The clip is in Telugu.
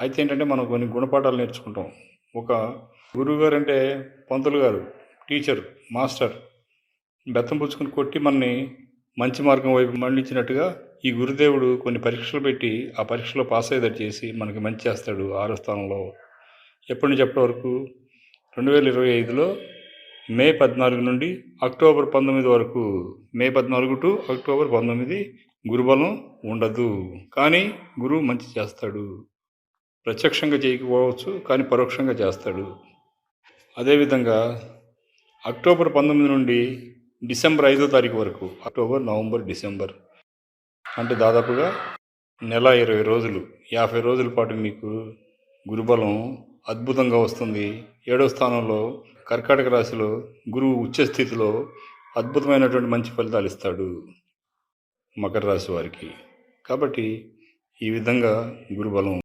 అయితే ఏంటంటే మనం కొన్ని గుణపాఠాలు నేర్చుకుంటాం. ఒక గురువు గారు అంటే పంతులు గారు టీచర్ మాస్టర్ బెత్తం పుచ్చుకుని కొట్టి మనని మంచి మార్గం వైపు మళ్ళించినట్టుగా ఈ గురుదేవుడు కొన్ని పరీక్షలు పెట్టి ఆ పరీక్షలో పాస్ అయ్యేటట్టు చేసి మనకి మంచి చేస్తాడు ఆరో స్థానంలో. ఎప్పటి నుంచి ఎప్పటి వరకు? రెండు వేల ఇరవై ఐదులో మే పద్నాలుగు నుండి అక్టోబర్ పంతొమ్మిది వరకు. మే పద్నాలుగు టు అక్టోబర్ పంతొమ్మిది గురుబలం ఉండదు. కానీ గురువు మంచి చేస్తాడు. ప్రత్యక్షంగా చేయకపోవచ్చు కానీ పరోక్షంగా చేస్తాడు. అదేవిధంగా అక్టోబర్ పంతొమ్మిది నుండి డిసెంబర్ ఐదో తారీఖు వరకు అక్టోబర్ నవంబర్ డిసెంబర్ అంటే దాదాపుగా నెల ఇరవై రోజులు యాభై రోజుల పాటు మీకు గురుబలం అద్భుతంగా వస్తుంది. ఏడో స్థానంలో కర్కాటక రాశిలో గురువు ఉచ్చ స్థితిలో అద్భుతమైనటువంటి మంచి ఫలితాలు ఇస్తాడు మకర రాశి వారికి. కాబట్టి ఈ విధంగా గురుబలం